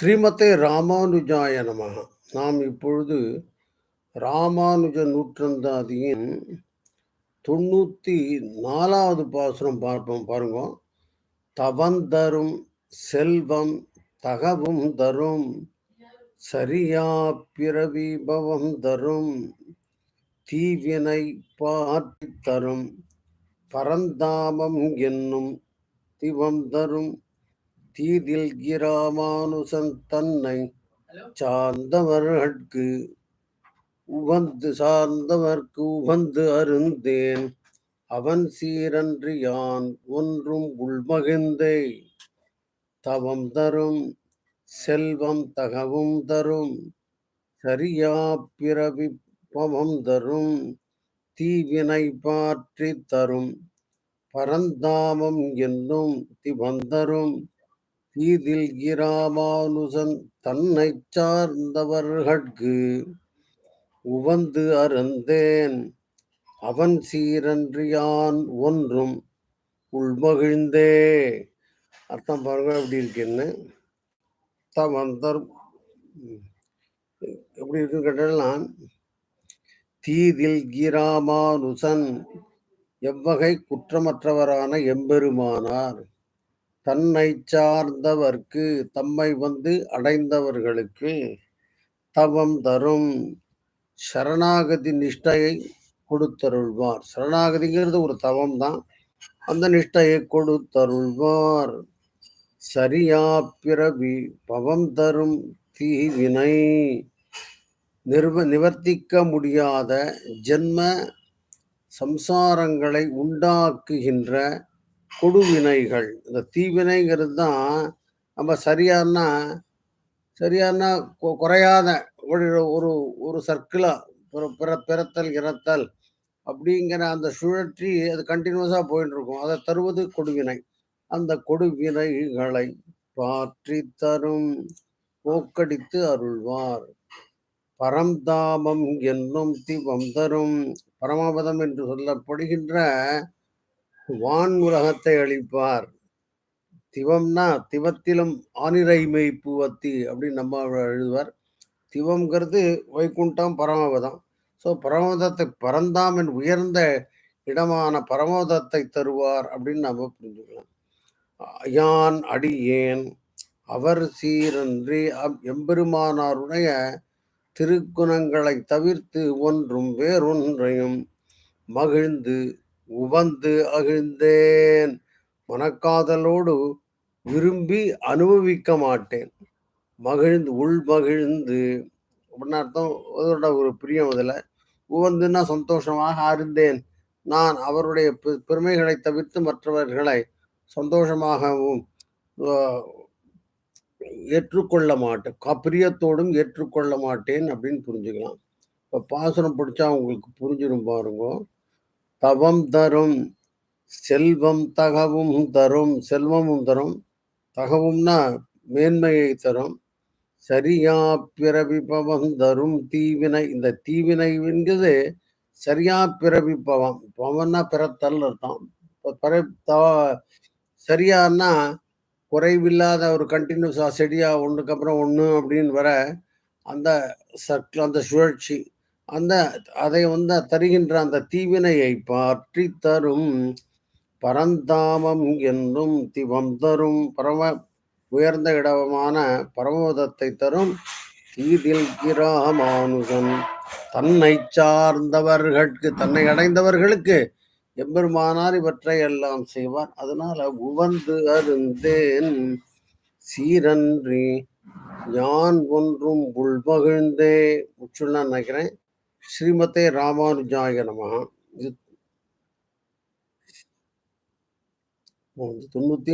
ஸ்ரீமதே ராமானுஜாய நமக நாம் இப்பொழுது ராமானுஜ நூற்றந்தாதியின் 94வது பாசுரம் பார்ப்போம் பாருங்க. "தவந்தரும் செல்வம் தகவும் தரும் சரியா பிறவிபவம் தரும் தீவினை பார்த்து தரும் பரந்தாமம் என்னும் திவம் தரும் தீதில் கிராமானுசன் தன்னை சார்ந்தவர்கட்கு உவந்து சார்ந்தவர்க்கு உவந்து அருந்தேன். அவன் சீரன்று யான் ஒன்றும் உள்மகிழ்ந்தே. தவம் தரும் செல்வம் தகவும் தரும் சரியா பிறவி பவம் தரும் தீவினை பாற்றித் தரும் பரந்தாமம் என்னும் திவந்தரும் இதில் கிராமானுசன் தன்னைச் சார்ந்தவர்கட்கு உவந்து அருந்தேன். அவன் சீரன்றியான் ஒன்றும் உள்மகிழ்ந்தே. அர்த்தம் பாருங்க எப்படி இருக்குன்னு தவந்தர் எப்படி இருக்குன்னு கேட்டா தீதில் கிராமானுசன் எவ்வகை குற்றமற்றவரான எம்பெருமானார். தன்னை சார்ந்தவர்க்கு தம்மை வந்து அடைந்தவர்களுக்கு தவம் தரும் சரணாகதி நிஷ்டையை கொடுத்தருள்வார். சரணாகதிங்கிறது ஒரு தவம் தான் அந்த நிஷ்டையை கொடுத்தருள்வார். சரியா பிறவி பவம் தரும் தீவினை நிர்வ நிவர்த்திக்க முடியாத ஜென்ம சம்சாரங்களை உண்டாக்குகின்ற கொடுவினைகள். இந்த தீவினைங்கிறது தான் நம்ம சரியானா சரியானா குறையாத ஒரு ஒரு ஒரு சர்க்கிளா பிற பிறத்தல் இறத்தல் அப்படிங்கிற அந்த சுழற்சி அது கண்டினியூஸாக போயிட்டு இருக்கும் அதை தருவது கொடுவினை. அந்த கொடுவினைகளை பாற்றி தரும் போக்கடித்து அருள்வார். பரம்தாபம் என்னும் திவம் தரும். பரமபதம் என்று சொல்லப்படுகின்ற வான் உலகத்தை அழிப்பார். திவம்னா திவத்திலும் ஆனிரை பூவத்தி அப்படின்னு நம்ம எழுதுவார். திவம்ங்கிறது வைகுண்டம் பரமபதம். ஸோ பரமபதத்தை பரந்தாமன் உயர்ந்த இடமான பரமோதத்தை தருவார் அப்படின்னு நம்ம புரிஞ்சுக்கலாம். யான் அடியேன் அவர் சீரன்றி எம்பெருமானாருடைய திருக்குணங்களை தவிர்த்து ஒன்றும் வேறொன்றையும் மகிழ்ந்து உவந்து அகிழ்ந்தேன். மனக்காதலோடு விரும்பி அனுபவிக்க மாட்டேன். மகிழ்ந்து உள் மகிழ்ந்து அப்படின்னு அர்த்தம். அதோட ஒரு பிரியம் இதில் உவந்துன்னா சந்தோஷமாக அறிந்தேன் நான் அவருடைய பெருமைகளை தவிர்த்து மற்றவர்களை சந்தோஷமாகவும் ஏற்றுக்கொள்ள மாட்டேன். பிரியத்தோடும் ஏற்றுக்கொள்ள மாட்டேன் அப்படின்னு புரிஞ்சுக்கலாம். இப்போ பாசனம் பிடிச்சா உங்களுக்கு புரிஞ்சிடும் பாருங்க. தவம் தரும் செல்வம் தகவும் தரும் செல்வமும் தரும். தகவும்னா மேன்மையை தரும். சரியா பிறவிபவம் தரும் தீவினை. இந்த தீவினை என்கிறது சரியா பிறவிப்பவம் பவன்னா பிறத்தல் அர்த்தம். சரியானா குறைவில்லாத ஒரு கண்டினியூஸாக செடியாக ஒன்றுக்கப்புறம் ஒன்று அப்படின்னு வர அந்த சர்க்கிள் அந்த சுழற்சி அந்த அதை வந்து தருகின்ற அந்த தீவினையை பற்றி தரும். பரந்தாமம் என்றும் திவம் தரும். பரம உயர்ந்த இடமான பரமோதத்தை தரும். தீதில் கிராமானுசன் தன்னை சார்ந்தவர்களுக்கு தன்னை அடைந்தவர்களுக்கு எம்பெருமானார் இவற்றை எல்லாம் செய்வார். அதனால உவந்து அருந்தேன். சீரன்றி யான் ஒன்றும் உள்மகிழ்ந்தே முச்சுள்ள நினைக்கிறேன். ஸ்ரீமதே ராமானுஜாய நம இது தொண்ணூத்தி